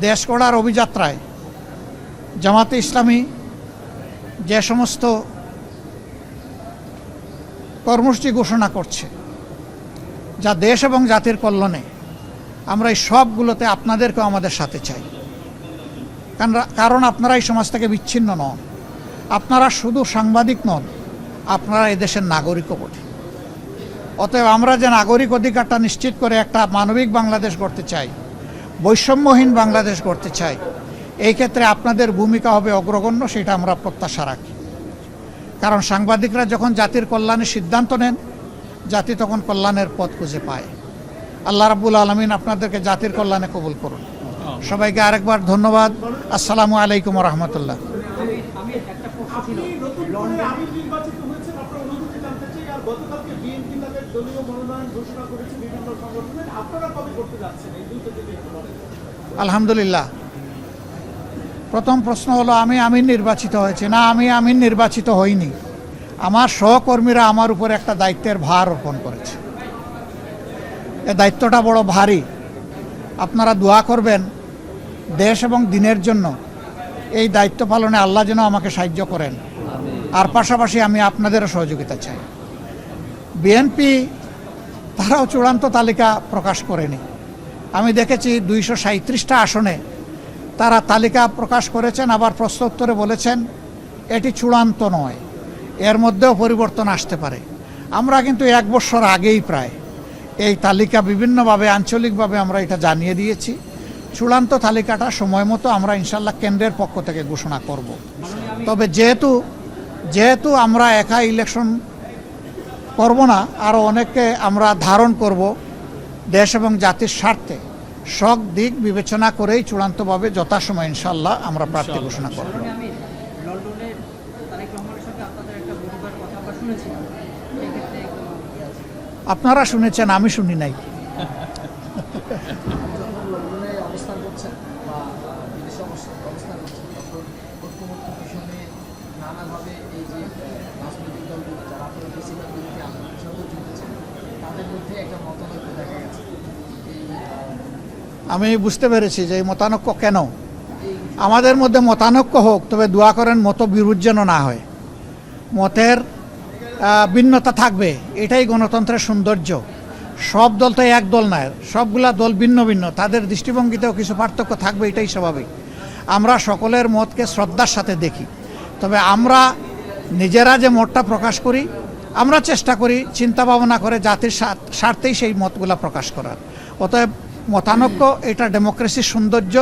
দেশ গড়ার অভিযাত্রায় জামাতে ইসলামী যে সমস্ত কর্মসূচি ঘোষণা করছে, যা দেশ এবং জাতির কল্যাণে আমরা এই সবগুলোতে আপনাদেরকেও আমাদের সাথে চাই। কারণ- কারণ আপনারা এই সমাজ থেকে বিচ্ছিন্ন নন। আপনারা শুধু সাংবাদিক নন, আপনারা এদেশের নাগরিকও বটে। অতএব আমরা যে নাগরিক অধিকারটা নিশ্চিত করে একটা মানবিক বাংলাদেশ গড়তে চাই বৈষম্যহীন বাংলাদেশ গড়তে চাই, এই ক্ষেত্রে আপনাদের ভূমিকা হবে অগ্রগণ্য, সেটা আমরা প্রত্যাশা রাখি। কারণ সাংবাদিকরা যখন জাতির কল্যাণের সিদ্ধান্ত নেন, জাতি তখন কল্যাণের পথ খুঁজে পায়। আল্লাহ রাবুল আলমিন আপনাদেরকে জাতির কল্যাণে কবুল করুন। সবাইকে আরেকবার ধন্যবাদ। আসসালামু আলাইকুম রহমতুল্লাহ। আলহামদুলিল্লাহ। প্রথম প্রশ্ন হলো আমি আমির নির্বাচিত হয়েছি? না আমি আমির নির্বাচিত হইনি। আমার সহকর্মীরা আমার উপর একটা দায়িত্বের ভার অর্পণ করেছে। এ দায়িত্বটা বড় ভারী। আপনারা দোয়া করবেন দেশ এবং দিনের জন্য এই দায়িত্ব পালনে আল্লাহ যেন আমাকে সাহায্য করেন। আর পাশাপাশি আমি আপনাদেরও সহযোগিতা চাই। বিএনপি তারাও চূড়ান্ত তালিকা প্রকাশ করেনি। আমি দেখেছি দুইশো সাঁত্রিশটা আসনে তারা তালিকা প্রকাশ করেছেন আবার প্রশ্ন উত্তরে বলেছেন এটি চূড়ান্ত নয়। এর মধ্যেও পরিবর্তন আসতে পারে। আমরা কিন্তু এক বছর আগেই প্রায় এই তালিকা বিভিন্নভাবে আঞ্চলিকভাবে আমরা এটা জানিয়ে দিয়েছি। চূড়ান্ত তালিকাটা সময় মতো আমরা ইনশাল্লাহ কেন্দ্রের পক্ষ থেকে ঘোষণা করব। তবে যেহেতু যেহেতু আমরা একা ইলেকশন করব না আরও অনেককে আমরা ধারণ করব দেশ এবং জাতির স্বার্থে সব দিক বিবেচনা করেই চূড়ান্তভাবে যথাসময় ইনশাল্লাহ আমরা প্রার্থী ঘোষণা করব? আপনারা শুনেছেন আমি শুনি নাই। অবস্থান করছেন? বা বিদেশে অবস্থান করছেন তখন ঐক্যমত্য মিশনে নানাভাবে এই যে রাজনৈতিক দলগুলো যারা আপনারা বেশিরভাগ বিরোধী আন্দোলনের সাথে যুক্তেছেন তাদের মধ্যে একটা মতানৈক্য দেখা গেছে। আমি বুঝতে পেরেছি যে এই মতানৈক্য কেন? আমাদের মধ্যে মতানৈক্য হোক তবে দোয়া করেন মত বিরোধ যেন না হয়। মতের ভিন্নতা থাকবে এটাই গণতন্ত্রের সৌন্দর্য। সব দল তো এক দল নয় সবগুলা দল ভিন্ন ভিন্ন, তাদের দৃষ্টিভঙ্গিতেও কিছু পার্থক্য থাকবে, এটাই স্বাভাবিক। আমরা সকলের মতকে শ্রদ্ধার সাথে দেখি। তবে আমরা নিজেরা যে মতটা প্রকাশ করি, আমরা চেষ্টা করি চিন্তা ভাবনা করে জাতির স্বার্থেই সেই মতগুলা প্রকাশ করার। অতএব মতানৈক্য, এটা ডেমোক্রেসির সৌন্দর্য,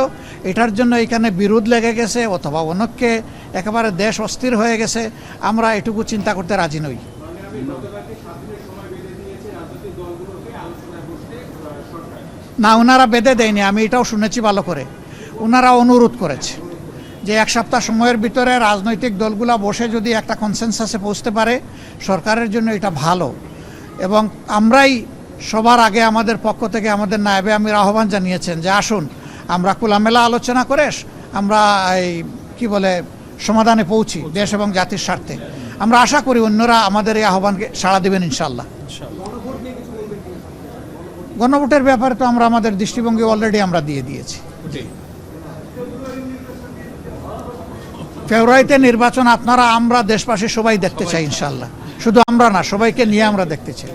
এটার জন্য এখানে বিরোধ লেগে গেছে অথবা অনেককে একেবারে দেশ অস্থির হয়ে গেছে, আমরা এটুকু চিন্তা করতে রাজি নই। না ওনারা বেঁধে দেয়নি, আমি এটাও শুনেছি ভালো করে। ওনারা অনুরোধ করেছে যে এক সপ্তাহ সময়ের ভিতরে রাজনৈতিক দলগুলা বসে যদি একটা কনসেনসাসে পৌঁছতে পারে, সরকারের জন্য এটা ভালো। এবং আমরাই সবার আগে আমাদের পক্ষ থেকে আমাদের নায়েবে আমির আহ্বান জানিয়েছেন যে আসুন, আমরা খোলামেলা আলোচনা করে আমরা এই, কি বলে, সমাধানে পৌঁছি দেশ এবং জাতির স্বার্থে। আমরা আশা করি অন্যরা আমাদের এই আহ্বানকে সাড়া দেবেন ইনশাল্লাহ গণভোটের ব্যাপারে তো আমরা আমাদের দৃষ্টিভঙ্গি অলরেডি আমরা দিয়ে দিয়েছি। ফেব্রুয়ারিতে নির্বাচন আপনারা আমরা দেশবাসী সবাই দেখতে চাই ইনশাল্লাহ শুধু আমরা না সবাইকে নিয়ে আমরা দেখতে চাই।